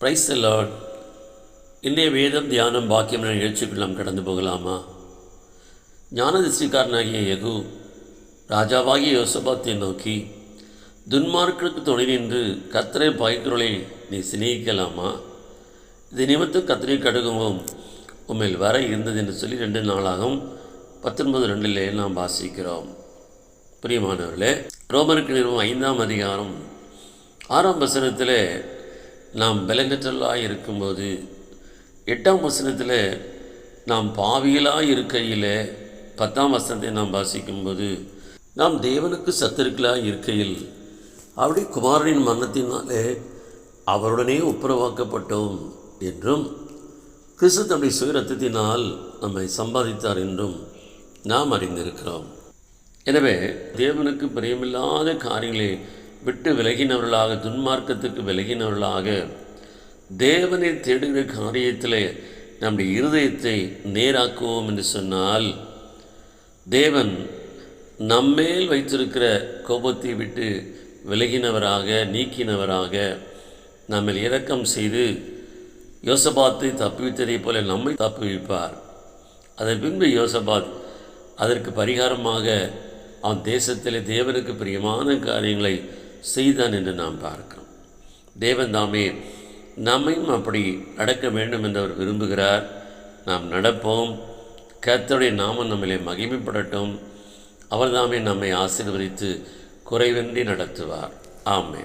Price Lord இன்றைய வேதம் தியானம் பாக்கியம் என நிகழ்ச்சிக்குள் நாம் கடந்து போகலாமா? ஞானதிஷ்டிக்காரனாகிய யகு ராஜாவாகிய யோசபாத்தை நோக்கி துன்மார்க்களுக்கு துணை நின்று கத்திரை பயக்கிறோளை நீ சிநேகிக்கலாமா? இது நிமித்தம் கத்திரை கடுகவும் உண்மையில் வர இருந்தது என்று சொல்லி ரெண்டு நாளாகவும் பத்தொன்பது ரெண்டிலே நாம் வாசிக்கிறோம். பிரியமானவர்களே ரோமருக்கு நிறுவனம் ஐந்தாம் அதிகாரம் ஆறாம் வசனத்தில் நாம் பலனற்றலாக இருக்கும்போது எட்டாம் வசனத்தில் நாம் பாவியலாக இருக்கையில் பத்தாம் வசனத்தை நாம் வாசிக்கும்போது நாம் தேவனுக்கு சத்துருக்களாக இருக்கையில் அப்படி குமாரனின் மரணத்தினாலே அவருடனே ஒப்புரவாக்கப்பட்டோம் என்றும் கிறிஸ்து தம்முடைய சுயரத்தத்தினால் நம்மை சம்பாதித்தார் என்றும் நாம் அறிந்திருக்கிறோம். எனவே தேவனுக்கு பிரியமில்லாத காரியங்களை விட்டு விலகினவர்களாக துன்மார்க்கத்துக்கு விலகினவர்களாக தேவனை தேடுகிற காரியத்தில் நம்முடைய இருதயத்தை நேராக்குவோம் என்று சொன்னால் தேவன் நம்மேல் வைத்திருக்கிற கோபத்தை விட்டு விலகினவராக நீக்கினவராக நம்மில் இரக்கம் செய்து யோசபாத்தை தப்புவித்ததைப் போல நம்மை தப்புவிப்பார். அதன் பின்பு யோசபாத் அதற்கு பரிகாரமாக அவன் தேசத்தில் தேவனுக்கு பிரியமான காரியங்களை செய்தான் என்று நாம் பார்க்கிறோம். தேவன் தாமே நம்மையும் அப்படி நடக்க வேண்டும் என்று அவர் விரும்புகிறார். நாம் நடப்போம். கத்தருடைய நாமம் நம்மளை மகிமைப்படட்டும். அவர் தாமே நம்மை ஆசீர்வதித்து குறைவின்றி நடத்துவார். ஆமே